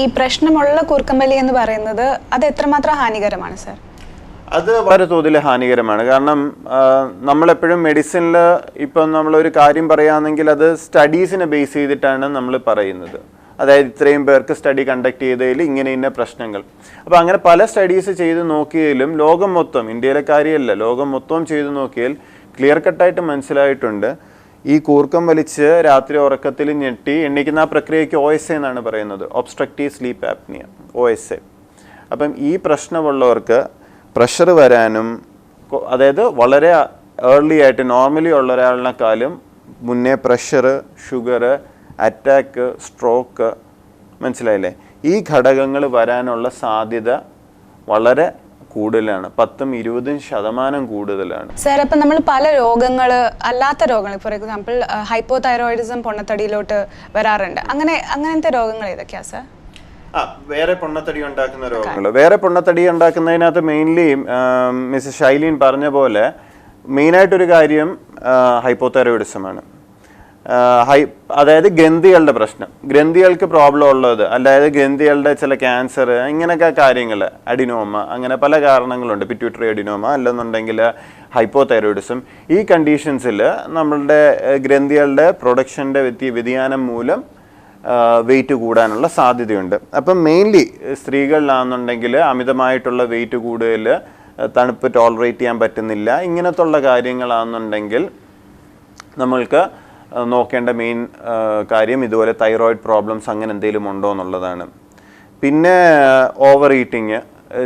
ഈ പ്രശ്നമുള്ള കൂർക്കമ്പലി എന്ന് പറയുന്നത് അത് എത്രമാത്രം ഹാനികരമാണ് സർ? അത് വളരെ തോതിൽ ഹാനികരമാണ്. കാരണം നമ്മളെപ്പോഴും മെഡിസിനിൽ ഇപ്പം നമ്മളൊരു കാര്യം പറയുകയാണെങ്കിൽ അത് സ്റ്റഡീസിനെ ബേസ് ചെയ്തിട്ടാണ് നമ്മൾ പറയുന്നത്. അതായത് ഇത്രയും പേർക്ക് സ്റ്റഡി കണ്ടക്ട് ചെയ്തതിൽ ഇങ്ങനെ ഇന്ന പ്രശ്നങ്ങൾ. അപ്പോൾ അങ്ങനെ പല സ്റ്റഡീസ് ചെയ്ത് നോക്കിയാലും ലോകം മൊത്തം ഇന്ത്യയിലെ കാര്യമല്ല ലോകം മൊത്തം ചെയ്ത് നോക്കിയാൽ ക്ലിയർ കട്ടായിട്ട് മനസ്സിലായിട്ടുണ്ട്. ഈ കൂർക്കം വലിച്ച് രാത്രി ഉറക്കത്തിൽ ഞെട്ടി എണ്ണിക്കുന്ന ആ പ്രക്രിയയ്ക്ക് ഒ എസ് എ എന്നാണ് പറയുന്നത്. Obstructive sleep apnea O S A അപ്പം ഈ പ്രശ്നമുള്ളവർക്ക് പ്രഷർ വരാനും അതായത് വളരെ ഏർലി ആയിട്ട് നോർമലി ഉള്ള ഒരാളിനെക്കാളും മുന്നേ പ്രഷർ ഷുഗർ അറ്റാക്ക് സ്ട്രോക്ക് മനസ്സിലായില്ലേ? ഈ ഘടകങ്ങൾ വരാനുള്ള സാധ്യത വളരെ കൂടുതലാണ്. പത്തും ഇരുപതും ശതമാനം കൂടുതലാണ്. സാർ അപ്പം നമ്മൾ പല രോഗങ്ങൾ അല്ലാത്ത രോഗങ്ങൾ ഫോർ എക്സാമ്പിൾ ഹൈപ്പോ തൈറോയിഡിസം പൊണ്ണത്തടിയിലോട്ട് വരാറുണ്ട്. അങ്ങനെ അങ്ങനത്തെ രോഗങ്ങൾ ഏതൊക്കെയാ സാർ ആ വേറെ പൊണ്ണത്തടി ഉണ്ടാക്കുന്ന രോഗങ്ങൾ. വേറെ പൊണ്ണത്തടി ഉണ്ടാക്കുന്നതിനകത്ത് മെയിൻലി മിസ് ഷൈലീൻ പറഞ്ഞ പോലെ മെയിനായിട്ടൊരു കാര്യം ഹൈപ്പോതൈറോയിഡിസമാണ് ഹൈ അതായത് ഗ്രന്ഥികളുടെ പ്രശ്നം. ഗ്രന്ഥികൾക്ക് പ്രോബ്ലം ഉള്ളത് അതായത് ഗ്രന്ഥികളുടെ ചില ക്യാൻസർ ഇങ്ങനെയൊക്കെ കാര്യങ്ങൾ അഡിനോമ അങ്ങനെ പല കാരണങ്ങളുണ്ട്. പിറ്റ്യൂട്ടറി അഡിനോമ അല്ലെന്നുണ്ടെങ്കിൽ ഹൈപ്പോതൈറോയിഡിസം ഈ കണ്ടീഷൻസിൽ നമ്മളുടെ ഗ്രന്ഥികളുടെ പ്രൊഡക്ഷന്റെ വ്യതി വ്യതിയാനം മൂലം വെയിറ്റ് കൂടാനുള്ള സാധ്യതയുണ്ട്. അപ്പം മെയിൻലി സ്ത്രീകളിലാണെന്നുണ്ടെങ്കിൽ അമിതമായിട്ടുള്ള വെയിറ്റ് കൂടുതൽ തണുപ്പ് ടോളറേറ്റ് ചെയ്യാൻ പറ്റുന്നില്ല. ഇങ്ങനത്തുള്ള കാര്യങ്ങളാണെന്നുണ്ടെങ്കിൽ നമ്മൾക്ക് നോക്കേണ്ട മെയിൻ കാര്യം ഇതുപോലെ തൈറോയിഡ് പ്രോബ്ലംസ് അങ്ങനെ എന്തെങ്കിലും ഉണ്ടോ എന്നുള്ളതാണ്. പിന്നെ ഓവർ ഈറ്റിങ്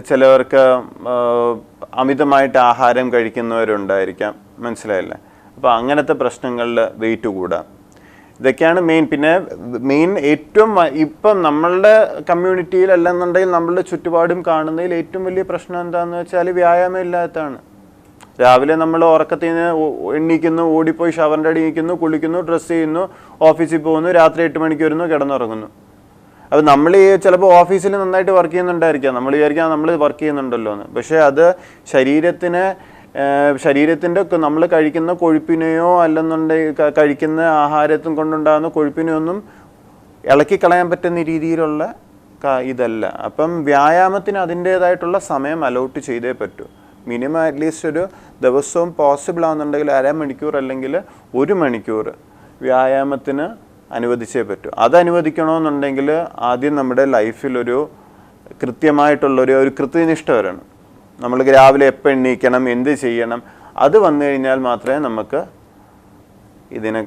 ചിലവർക്ക് അമിതമായിട്ട് ആഹാരം കഴിക്കുന്നവരുണ്ടായിരിക്കാം. മനസ്സിലായില്ലേ? അപ്പോൾ അങ്ങനത്തെ പ്രശ്നങ്ങളിൽ വെയിറ്റ് കൂടാം ഇതൊക്കെയാണ് മെയിൻ പിന്നെ മെയിൻ ഏറ്റവും ഇപ്പം നമ്മളുടെ കമ്മ്യൂണിറ്റിയിൽ അല്ലെന്നുണ്ടെങ്കിൽ നമ്മളുടെ ചുറ്റുപാടും കാണുന്നതിൽ ഏറ്റവും വലിയ പ്രശ്നം എന്താണെന്ന് വെച്ചാൽ വ്യായാമം ഇല്ലാത്തതാണ്. രാവിലെ നമ്മൾ ഉറക്കത്തിൽ നിന്ന് എണ്ണിക്കുന്നു ഓടിപ്പോയി ഷവറിന്റെ അടി നിൽക്കുന്നു കുളിക്കുന്നു ഡ്രസ്സ് ചെയ്യുന്നു ഓഫീസിൽ പോകുന്നു രാത്രി എട്ട് മണിക്ക് വരുന്നു കിടന്നുറങ്ങുന്നു. അപ്പോൾ നമ്മൾ ഈ ചിലപ്പോൾ ഓഫീസിൽ നന്നായിട്ട് വർക്ക് ചെയ്യുന്നുണ്ടായിരിക്കാം. നമ്മൾ വിചാരിക്കാം നമ്മൾ വർക്ക് ചെയ്യുന്നുണ്ടല്ലോ എന്ന്. പക്ഷേ അത് ശരീരത്തിന് ശരീരത്തിന്റെ നമ്മൾ കഴിക്കുന്ന കൊഴുപ്പിനെയോ അല്ലെന്നുണ്ടെങ്കിൽ കഴിക്കുന്ന ആഹാരത്തും കൊണ്ടുണ്ടാകുന്ന കൊഴുപ്പിനെയോ ഒന്നും ഇളക്കി കളയാൻ പറ്റുന്ന രീതിയിലുള്ള ഇതല്ല. അപ്പം വ്യായാമത്തിന് അതിന്റേതായിട്ടുള്ള സമയം അലോട്ട് ചെയ്തേ പറ്റൂ. മിനിമം അറ്റ്ലീസ്റ്റ് ഒരു ദിവസവും പോസിബിൾ ആണെന്നുണ്ടെങ്കിൽ അരമണിക്കൂർ അല്ലെങ്കിൽ ഒരു മണിക്കൂർ വ്യായാമത്തിന് അനുവദിച്ചേ പറ്റൂ. അത് അനുവദിക്കണമെന്നുണ്ടെങ്കിൽ ആദ്യം നമ്മുടെ ലൈഫിലൊരു കൃത്യമായിട്ടുള്ളൊരു ഒരു കൃത്യനിഷ്ഠ വരണം. നമ്മൾ രാവിലെ എപ്പോൾ എണ്ണീക്കണം എന്ത് ചെയ്യണം അത് വന്നു കഴിഞ്ഞാൽ മാത്രമേ നമുക്ക് ഇതിനെ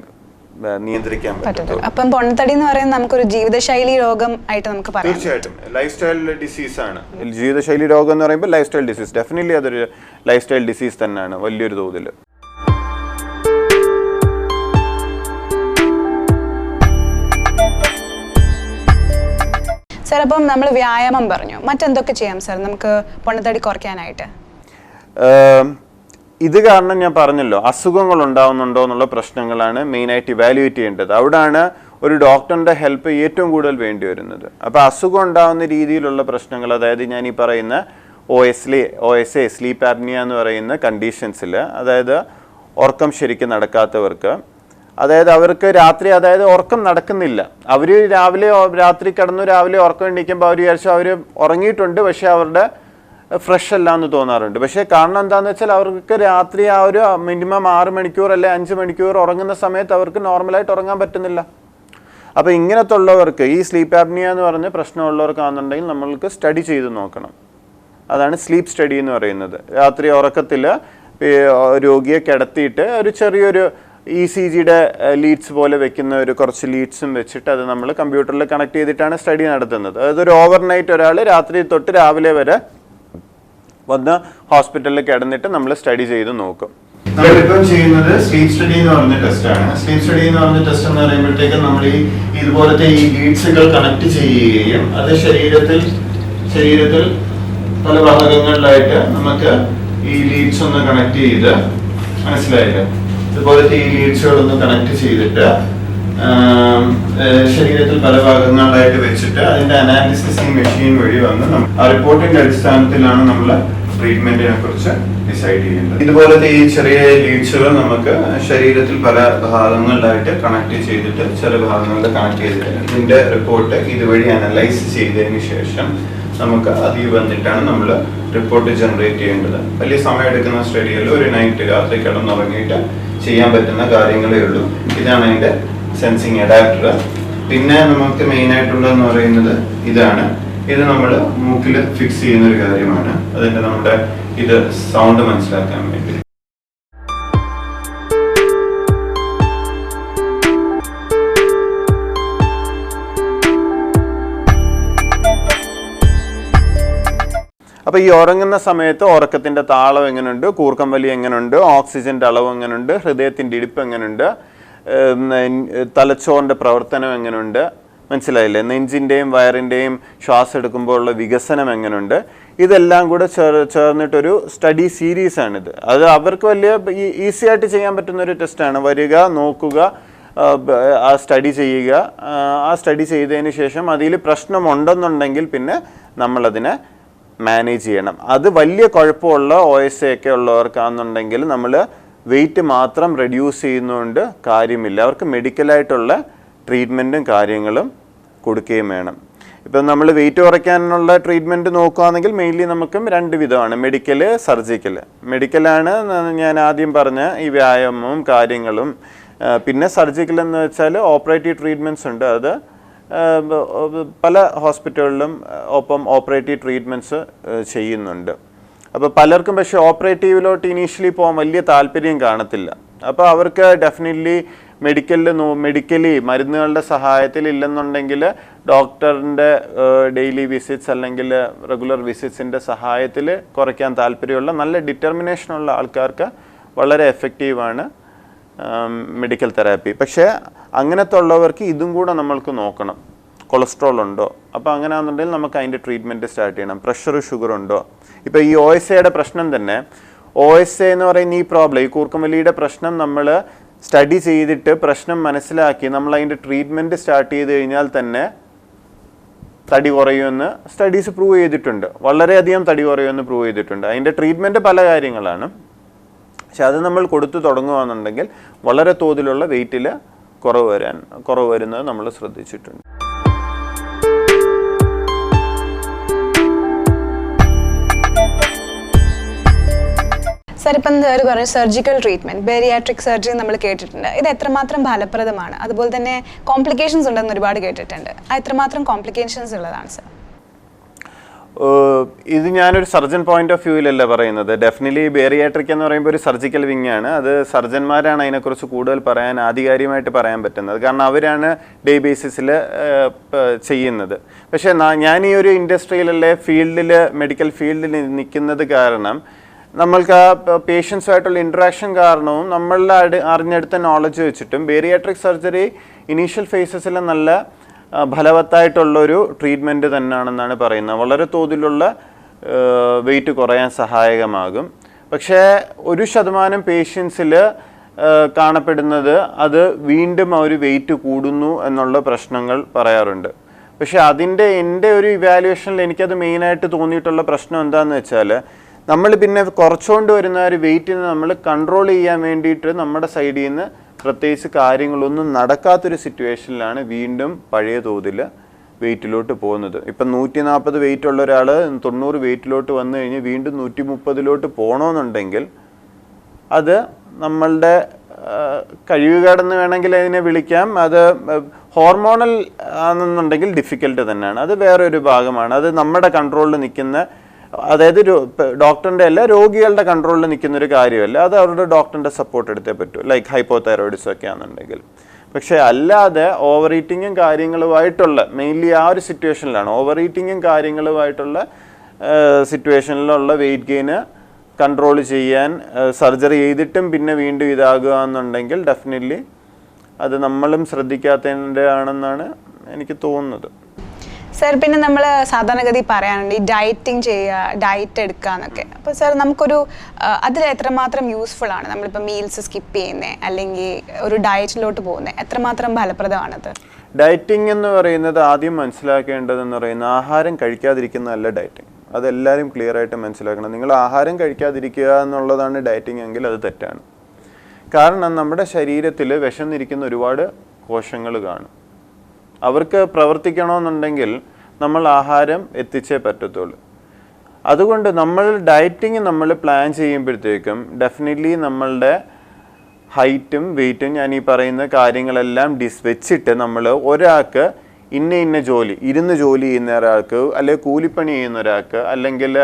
നിയന്ത്രിക്കാൻ പറ്റും അപ്പം പൊണ്ണത്തടി എന്ന് പറയുന്നത് നമുക്കൊരു ജീവിതശൈലി രോഗം ആയിട്ട് നമുക്ക് പറയാം. തീർച്ചയായിട്ടും. ലൈഫ് സ്റ്റൈൽ ഡിസീസ് ആണ് ജീവിതശൈലി രോഗം എന്ന് പറയുമ്പോൾ ലൈഫ് സ്റ്റൈൽ ഡിസീസ് ഡെഫിനറ്റ്ലി അതൊരു ലൈഫ് സ്റ്റൈൽ ഡിസീസ് തന്നെയാണ്. വലിയൊരു തോതിൽ. സർ അപ്പം നമ്മൾ വ്യായാമം പറഞ്ഞു. മറ്റെന്തൊക്കെ ചെയ്യാം സർ? നമുക്ക് പൊണ്ണത്തടി കുറയ്ക്കാനായിട്ട്. ഇത് കാരണം ഞാൻ പറഞ്ഞല്ലോ അസുഖങ്ങൾ ഉണ്ടാവുന്നുണ്ടോ എന്നുള്ള പ്രശ്നങ്ങളാണ് മെയിനായിട്ട് ഇവാലുവേറ്റ് ചെയ്യേണ്ടത്. അവിടാണ് ഒരു ഡോക്ടറിന്റെ ഹെൽപ്പ് ഏറ്റവും കൂടുതൽ വേണ്ടി വരുന്നത്. അപ്പോൾ അസുഖം ഉണ്ടാകുന്ന രീതിയിലുള്ള പ്രശ്നങ്ങൾ അതായത് ഞാൻ ഈ പറയുന്ന O S O S A sleep apnea എന്ന് പറയുന്ന കണ്ടീഷൻസിൽ അതായത് ഉറക്കം ശരിക്കും നടക്കാത്തവർക്ക് അതായത് അവർക്ക് രാത്രി അതായത് ഉറക്കം നടക്കുന്നില്ല. അവർ രാവിലെ രാത്രി കിടന്നു രാവിലെ ഉറക്കം എണീക്കുമ്പോൾ അവർ വിചാരിച്ചു അവർ ഉറങ്ങിയിട്ടുണ്ട് പക്ഷേ അവരുടെ ഫ്രഷ് അല്ല എന്ന് തോന്നാറുണ്ട്. പക്ഷേ കാരണം എന്താണെന്ന് വെച്ചാൽ അവർക്ക് രാത്രി ആ ഒരു മിനിമം ആറ് മണിക്കൂർ അല്ലെ അഞ്ച് മണിക്കൂർ ഉറങ്ങുന്ന സമയത്ത് അവർക്ക് നോർമലായിട്ട് ഉറങ്ങാൻ പറ്റുന്നില്ല. അപ്പോൾ ഇങ്ങനത്തെ ഉള്ളവർക്ക് ഈ സ്ലീപ്പ് ആപ്നിയ എന്ന് പറഞ്ഞ് പ്രശ്നമുള്ളവർക്കാണെന്നുണ്ടെങ്കിൽ നമ്മൾക്ക് സ്റ്റഡി ചെയ്ത് നോക്കണം. അതാണ് സ്ലീപ്പ് സ്റ്റഡി എന്ന് പറയുന്നത്. രാത്രി ഉറക്കത്തിൽ രോഗിയെ കിടത്തിയിട്ട് ഒരു ചെറിയൊരു ഇ സി ജിയുടെ ലീഡ്സ് പോലെ വെക്കുന്ന ഒരു കുറച്ച് ലീഡ്സും വെച്ചിട്ട് അത് നമ്മൾ കമ്പ്യൂട്ടറിൽ കണക്ട് ചെയ്തിട്ടാണ് സ്റ്റഡി നടത്തുന്നത്. അതായത് ഒരു ഓവർനൈറ്റ് ഒരാൾ രാത്രി തൊട്ട് രാവിലെ വരെ വന്ന് ഹോസ്പിറ്റലിൽ കിടന്നിട്ട് നമ്മൾ സ്റ്റഡി ചെയ്ത് നോക്കും. നമ്മളിപ്പം ചെയ്യുന്നത് സ്ലീപ് സ്റ്റഡി എന്ന് പറഞ്ഞ ടെസ്റ്റ് ആണ്. സ്ലീപ്പ് സ്റ്റഡി എന്ന് പറഞ്ഞ ടെസ്റ്റ് എന്ന് പറയുമ്പോഴത്തേക്കും നമ്മൾ ഈ ഇതുപോലത്തെ ഈ ലീഡ്സുകൾ കണക്ട് ചെയ്യുകയും അത് ശരീരത്തിൽ ശരീരത്തിൽ പല ഭാഗങ്ങളിലായിട്ട് നമുക്ക് ഈ ലീഡ്സ് ഒന്ന് കണക്ട് ചെയ്ത് മനസ്സിലായില്ലേ? ഇതുപോലത്തെ ഈ ലീഡ്സുകളൊന്ന് കണക്ട് ചെയ്തിട്ട് ശരീരത്തിൽ പല ഭാഗങ്ങളിലായിട്ട് വെച്ചിട്ട് അതിന്റെ അനാലിസിസ് ഈ മെഷീൻ വഴി വന്ന് ആ റിപ്പോർട്ടിന്റെ അടിസ്ഥാനത്തിലാണ് നമ്മൾ ട്രീറ്റ്മെന്റിനെ കുറിച്ച് ഡിസൈഡ് ചെയ്യുന്നത് ഇതുപോലത്തെ ഈ ചെറിയ ലീഡ്സുകൾ നമുക്ക് ശരീരത്തിൽ പല ഭാഗങ്ങളിലായിട്ട് കണക്ട് ചെയ്തിട്ട് ചില ഭാഗങ്ങളിൽ കണക്ട് ചെയ്തിട്ട് ഇതിന്റെ റിപ്പോർട്ട് ഇതുവഴി അനലൈസ് ചെയ്തതിന് ശേഷം നമുക്ക് അതിൽ വന്നിട്ടാണ് നമ്മൾ റിപ്പോർട്ട് ജനറേറ്റ് ചെയ്യേണ്ടത്. വലിയ സമയം എടുക്കുന്ന സ്റ്റഡിയിൽ ഒരു നൈറ്റ് രാത്രി കിടന്നുറങ്ങിയിട്ട് ചെയ്യാൻ പറ്റുന്ന കാര്യങ്ങളേ ഉള്ളൂ. ഇതാണ് അതിന്റെ സെൻസിങ് അഡാപ്റ്റർ പിന്നെ നമുക്ക് മെയിൻ ആയിട്ടുള്ളതെന്ന് പറയുന്നത് ഇതാണ് ഇത് നമ്മൾ മൂക്കിൽ ഫിക്സ് ചെയ്യുന്ന ഒരു കാര്യമാണ്. അതിന്റെ നമ്മുടെ ഇത് സൗണ്ട് മനസ്സിലാക്കാൻ വേണ്ടി. അപ്പോൾ ഈ ഉറങ്ങുന്ന സമയത്ത് ഉറക്കത്തിന്റെ താളം എങ്ങനെയുണ്ട് കൂർക്കം വലി എങ്ങനെയുണ്ട് ഓക്സിജന്റെ അളവ് എങ്ങനെയുണ്ട് ഹൃദയത്തിന്റെ ഇടിപ്പ് എങ്ങനെയുണ്ട് തലച്ചോറിന്റെ പ്രവർത്തനം എങ്ങനെയുണ്ട് മനസ്സിലായില്ലേ? നെഞ്ചിന്റെയും വയറിന്റെയും ശ്വാസം എടുക്കുമ്പോൾ ഉള്ള വികസനം എങ്ങനെയുണ്ട് ഇതെല്ലാം കൂടെ ചേർ ചേർന്നിട്ടൊരു സ്റ്റഡി സീരീസ് ആണിത് അത് അവർക്ക് വലിയ ഈസി ആയിട്ട് ചെയ്യാൻ പറ്റുന്ന ഒരു ടെസ്റ്റാണ്. വരിക നോക്കുക ആ, സ്റ്റഡി ചെയ്യുക. ആ, സ്റ്റഡി ചെയ്തതിന് ശേഷം അതിൽ പ്രശ്നമുണ്ടെന്നുണ്ടെങ്കിൽ പിന്നെ നമ്മളതിനെ മാനേജ് ചെയ്യണം. അത് വലിയ കുഴപ്പമുള്ള ഒ എസ് ഒക്കെ ഉള്ളവർക്കാണെന്നുണ്ടെങ്കിൽ നമ്മൾ വെയിറ്റ് മാത്രം റെഡ്യൂസ് ചെയ്യുന്നതുകൊണ്ട് കാര്യമില്ല. അവർക്ക് മെഡിക്കലായിട്ടുള്ള ട്രീറ്റ്മെന്റും കാര്യങ്ങളും കൊടുക്കുകയും വേണം. ഇപ്പം നമ്മൾ വെയിറ്റ് കുറയ്ക്കാനുള്ള ട്രീറ്റ്മെന്റ് നോക്കുകയാണെങ്കിൽ മെയിൻലി നമുക്കും രണ്ട് വിധമാണ്. മെഡിക്കൽ സർജിക്കൽ മെഡിക്കലാണ് ഞാൻ ആദ്യം പറഞ്ഞ ഈ വ്യായാമവും കാര്യങ്ങളും. പിന്നെ സർജിക്കൽ എന്ന് വെച്ചാൽ ഓപ്പറേറ്റീവ് ട്രീറ്റ്മെന്റ്സ് ഉണ്ട്. അത് പല ഹോസ്പിറ്റലുകളിലും ഒപ്പം ഓപ്പറേറ്റീവ് ട്രീറ്റ്മെന്റ്സ് ചെയ്യുന്നുണ്ട്. അപ്പോൾ പലർക്കും പക്ഷേ ഓപ്പറേറ്റീവിലോട്ട് ഇനീഷ്യലി പോകാൻ വലിയ താല്പര്യം കാണത്തില്ല. അപ്പോൾ അവർക്ക് ഡെഫിനറ്റ്ലി മെഡിക്കലിൽ മെഡിക്കലി മരുന്നുകളുടെ സഹായത്തിൽ ഇല്ലെന്നുണ്ടെങ്കിൽ ഡോക്ടറിന്റെ ഡെയിലി വിസിറ്റ്സ് അല്ലെങ്കിൽ റെഗുലർ വിസിറ്റ്സിന്റെ സഹായത്തിൽ കുറയ്ക്കാൻ താല്പര്യമുള്ള നല്ല ഡിറ്റർമിനേഷനുള്ള ആൾക്കാർക്ക് വളരെ എഫക്റ്റീവാണ് മെഡിക്കൽ തെറാപ്പി പക്ഷേ അങ്ങനത്തെ ഉള്ളവർക്ക് ഇതും കൂടെ നമ്മൾക്ക് നോക്കണം. കൊളസ്ട്രോൾ ഉണ്ടോ? അപ്പോൾ അങ്ങനെയാണെന്നുണ്ടെങ്കിൽ നമുക്ക് അതിന്റെ ട്രീറ്റ്മെന്റ് സ്റ്റാർട്ട് ചെയ്യണം. പ്രഷർ ഷുഗർ ഉണ്ടോ? ഇപ്പോൾ ഈ ഒ എസ് എയുടെ പ്രശ്നം തന്നെ ഒ എസ് എ എന്ന് പറയുന്ന ഈ പ്രോബ്ലം ഈ കൂർക്കമലിയുടെ പ്രശ്നം നമ്മൾ സ്റ്റഡി ചെയ്തിട്ട് പ്രശ്നം മനസ്സിലാക്കി നമ്മൾ അതിന്റെ ട്രീറ്റ്മെന്റ് സ്റ്റാർട്ട് ചെയ്ത് കഴിഞ്ഞാൽ തന്നെ തടി കുറയുമെന്ന് സ്റ്റഡീസ് പ്രൂവ് ചെയ്തിട്ടുണ്ട്. വളരെയധികം തടി കുറയുമെന്ന് പ്രൂവ് ചെയ്തിട്ടുണ്ട്. അതിന്റെ ട്രീറ്റ്മെന്റ് പല കാര്യങ്ങളാണ്. പക്ഷെ അത് നമ്മൾ കൊടുത്തു തുടങ്ങുകയാണെന്നുണ്ടെങ്കിൽ വളരെ തോതിലുള്ള വെയിറ്റിൽ കുറവ് വരാൻ കുറവ് വരുന്നത് നമ്മൾ ശ്രദ്ധിച്ചിട്ടുണ്ട്. സാർ ഇപ്പം ഒരു കുറേ സർജിക്കൽ ട്രീറ്റ്മെന്റ് ബേരിയാട്രിക് സർജറി നമ്മൾ കേട്ടിട്ടുണ്ട്. ഇത് എത്രമാത്രം ഫലപ്രദമാണ്? അതുപോലെ തന്നെ കോംപ്ലിക്കേഷൻസ് ഉണ്ടെന്ന് ഒരുപാട് കേട്ടിട്ടുണ്ട്. എത്രമാത്രം കോംപ്ലിക്കേഷൻസ് ഉള്ളതാണ് സർ ഇത് ഞാനൊരു സർജൻ പോയിന്റ് ഓഫ് വ്യൂവിലല്ല പറയുന്നത്. ഡെഫിനറ്റ്ലി ബേറിയാട്രിക് എന്ന് പറയുമ്പോൾ ഒരു സർജിക്കൽ വിങ് ആണ്. അത് സർജന്മാരാണ് അതിനെക്കുറിച്ച് കൂടുതൽ പറയാൻ ആധികാരികമായിട്ട് പറയാൻ പറ്റുന്നത്. കാരണം അവരാണ് ഡേ ബേസിസിൽ ചെയ്യുന്നത്. പക്ഷേ ഞാൻ ഈ ഒരു ഇൻഡസ്ട്രിയിലല്ലേ ഫീൽഡിൽ മെഡിക്കൽ ഫീൽഡിൽ നിൽക്കുന്നത് കാരണം നമ്മൾക്ക് ആ പേഷ്യൻസുമായിട്ടുള്ള ഇൻട്രാക്ഷൻ കാരണവും നമ്മളുടെ അടി- അറിഞ്ഞെടുത്ത നോളജ് വെച്ചിട്ടും ബേറിയാട്രിക് സർജറി ഇനീഷ്യൽ ഫേസസിൽ നല്ല ഫലവത്തായിട്ടുള്ളൊരു ട്രീറ്റ്മെന്റ് തന്നെയാണെന്നാണ് പറയുന്നത്. വളരെ തോതിലുള്ള വെയിറ്റ് കുറയാൻ സഹായകമാകും. പക്ഷേ ഒരു ശതമാനം പേഷ്യൻസിൽ കാണപ്പെടുന്നത് അത് വീണ്ടും അവർ വെയിറ്റ് കൂടുന്നു എന്നുള്ള പ്രശ്നങ്ങൾ പറയാറുണ്ട്. പക്ഷേ അതിന്റെ എന്റെ ഒരു ഇവാലുവേഷനിൽ എനിക്കത് മെയിനായിട്ട് തോന്നിയിട്ടുള്ള പ്രശ്നം എന്താണെന്ന് വെച്ചാൽ നമ്മൾ പിന്നെ കുറച്ചുകൊണ്ട് വരുന്ന ഒരു വെയിറ്റിനെ നമ്മൾ കൺട്രോൾ ചെയ്യാൻ വേണ്ടിയിട്ട് നമ്മുടെ സൈഡിൽ നിന്ന് പ്രത്യേകിച്ച് കാര്യങ്ങളൊന്നും നടക്കാത്തൊരു സിറ്റുവേഷനിലാണ് വീണ്ടും പഴയ തോതിൽ വെയിറ്റിലോട്ട് പോകുന്നത്. ഇപ്പം നൂറ്റി നാൽപ്പത് വെയിറ്റ് ഉള്ള ഒരാൾ തൊണ്ണൂറ് വെയിറ്റിലോട്ട് വന്നു കഴിഞ്ഞ് വീണ്ടും നൂറ്റി മുപ്പതിലോട്ട് പോകണമെന്നുണ്ടെങ്കിൽ അത് നമ്മളുടെ കഴിവുകേടെന്ന് വേണമെങ്കിൽ അതിനെ വിളിക്കാം. അത് ഹോർമോണൽ ആണെന്നുണ്ടെങ്കിൽ ഡിഫിക്കൽട്ട് തന്നെയാണ്. അത് വേറൊരു ഭാഗമാണ്. അത് നമ്മുടെ കൺട്രോളിൽ നിൽക്കുന്ന അതായത് ഡോക്ടറിന്റെ അല്ല രോഗികളുടെ കൺട്രോളിൽ നിൽക്കുന്ന ഒരു കാര്യമല്ല. അത് അവരുടെ ഡോക്ടറിന്റെ സപ്പോർട്ട് എടുത്തേ പറ്റൂ. ലൈക്ക് ഹൈപ്പോ തൈറോയിഡ്സും ഒക്കെ ആണെന്നുണ്ടെങ്കിൽ. പക്ഷേ അല്ലാതെ ഓവർ ഈറ്റിങ്ങും കാര്യങ്ങളുമായിട്ടുള്ള മെയിൻലി ആ ഒരു സിറ്റുവേഷനിലാണ് ഓവർ ഈറ്റിങ്ങും കാര്യങ്ങളുമായിട്ടുള്ള സിറ്റുവേഷനിലുള്ള വെയിറ്റ് ഗെയിന് കൺട്രോൾ ചെയ്യാൻ സർജറി ചെയ്തിട്ടും പിന്നെ വീണ്ടും ഇതാകുക എന്നുണ്ടെങ്കിൽ ഡെഫിനറ്റ്ലി അത് നമ്മളും ശ്രദ്ധിക്കാത്തതിന്റെ ആണെന്നാണ് എനിക്ക് തോന്നുന്നത്. സാർ പിന്നെ നമ്മൾ സാധാരണഗതി പറയാനുണ്ട് ഈ ഡയറ്റിങ് ചെയ്യുക ഡയറ്റ് എടുക്കുക എന്നൊക്കെ. അപ്പോൾ സാർ നമുക്കൊരു അതിൽ എത്രമാത്രം യൂസ്ഫുൾ ആണ്? നമ്മളിപ്പോൾ മീൽസ് സ്കിപ്പ് ചെയ്യുന്നത് അല്ലെങ്കിൽ ഒരു ഡയറ്റിലോട്ട് പോകുന്നത് എത്രമാത്രം ഫലപ്രദമാണത് ഡയറ്റിംഗ് എന്ന് പറയുന്നത് ആദ്യം മനസ്സിലാക്കേണ്ടതെന്ന് പറയുന്ന ആഹാരം കഴിക്കാതിരിക്കുന്നതല്ല ഡയറ്റിംഗ് അതെല്ലാവരും ക്ലിയർ ആയിട്ട് മനസ്സിലാക്കണം. നിങ്ങൾ ആഹാരം കഴിക്കാതിരിക്കുക എന്നുള്ളതാണ് ഡയറ്റിംഗ് എങ്കിൽ അത് തെറ്റാണ്. കാരണം നമ്മുടെ ശരീരത്തിൽ വിശന്നിരിക്കുന്ന ഒരുപാട് കോശങ്ങൾ കാണും. അവർക്ക് പ്രവർത്തിക്കണമെന്നുണ്ടെങ്കിൽ നമ്മൾ ആഹാരം എത്തിച്ചേ പറ്റത്തുള്ളൂ. അതുകൊണ്ട് നമ്മൾ ഡയറ്റിങ് നമ്മൾ പ്ലാൻ ചെയ്യുമ്പോഴത്തേക്കും ഡെഫിനറ്റ്ലി നമ്മളുടെ ഹൈറ്റും വെയിറ്റും ഞാൻ ഈ പറയുന്ന കാര്യങ്ങളെല്ലാം ഡിസ് വെച്ചിട്ട് നമ്മൾ ഒരാൾക്ക് ഇന്ന ഇന്ന ജോലി ഇരുന്ന് ജോലി ചെയ്യുന്ന ഒരാൾക്ക് അല്ലെങ്കിൽ കൂലിപ്പണി ചെയ്യുന്ന ഒരാൾക്ക് അല്ലെങ്കിൽ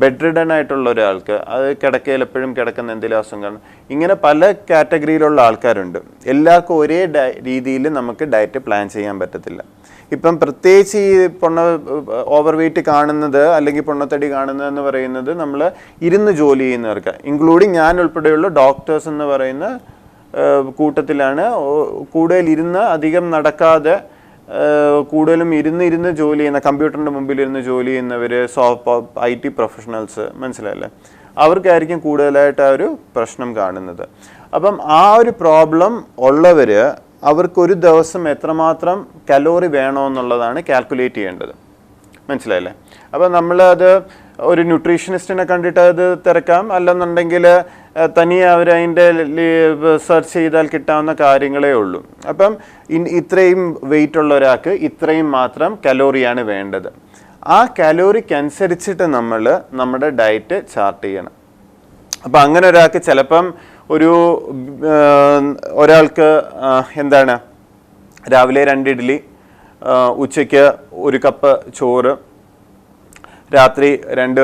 ബെഡ് റിഡൺ ആയിട്ടുള്ള ഒരാൾക്ക് അത് കിടക്കയിൽ എപ്പോഴും കിടക്കുന്ന എന്തെങ്കിലും അസുഖം ഇങ്ങനെ പല കാറ്റഗറിയിലുള്ള ആൾക്കാരുണ്ട്. എല്ലാവർക്കും ഒരേ രീതിയിൽ നമുക്ക് ഡയറ്റ് പ്ലാൻ ചെയ്യാൻ പറ്റത്തില്ല. ഇപ്പം പ്രത്യേകിച്ച് ഈ പൊണ്ണ ഓവർ വെയിറ്റ് കാണുന്നത് അല്ലെങ്കിൽ പൊണ്ണത്തടി കാണുന്നത് എന്ന് പറയുന്നത് നമ്മൾ ഇരുന്ന് ജോലി ചെയ്യുന്നവർക്ക് ഇൻക്ലൂഡിങ് ഞാൻ ഉൾപ്പെടെയുള്ള ഡോക്ടേഴ്സ് എന്ന് പറയുന്ന കൂട്ടത്തിലാണ് കൂടുതലിരുന്ന് അധികം നടക്കാതെ കൂടുതലും ഇരുന്ന് ഇരുന്ന് ജോലി ചെയ്യുന്ന കമ്പ്യൂട്ടറിന്റെ മുമ്പിൽ ഇരുന്ന് ജോലി ചെയ്യുന്നവർ സോഫ്റ്റ് ഐ ടി പ്രൊഫഷണൽസ് മനസ്സിലായല്ലേ? അവർക്കായിരിക്കും കൂടുതലായിട്ട് ആ ഒരു പ്രശ്നം കാണുന്നത്. അപ്പം ആ ഒരു പ്രോബ്ലം ഉള്ളവർ അവർക്കൊരു ദിവസം എത്രമാത്രം കലോറി വേണമെന്നുള്ളതാണ് കാൽക്കുലേറ്റ് ചെയ്യേണ്ടത്. മനസ്സിലായില്ലേ? അപ്പം നമ്മളത് ഒരു ന്യൂട്രീഷനിസ്റ്റിനെ കണ്ടിട്ട് അത് തിരക്കാം. അല്ലെന്നുണ്ടെങ്കിൽ തനിയെ അവർ അതിന്റെ സെർച്ച് ചെയ്താൽ കിട്ടാവുന്ന കാര്യങ്ങളേ ഉള്ളൂ. അപ്പം ഇത്രയും വെയിറ്റ് ഉള്ള ഒരാൾക്ക് ഇത്രയും മാത്രം കലോറിയാണ് വേണ്ടത്. ആ കലോറിക്ക് അനുസരിച്ചിട്ട് നമ്മൾ നമ്മുടെ ഡയറ്റ് ചാർട്ട് ചെയ്യണം. അപ്പം അങ്ങനെ ഒരാൾക്ക് ചിലപ്പം ഒരു ഒരാൾക്ക് എന്താണ്? രാവിലെ രണ്ട് ഇഡ്ഡലി ഉച്ചയ്ക്ക് ഒരു കപ്പ് ചോറ് രാത്രി രണ്ട്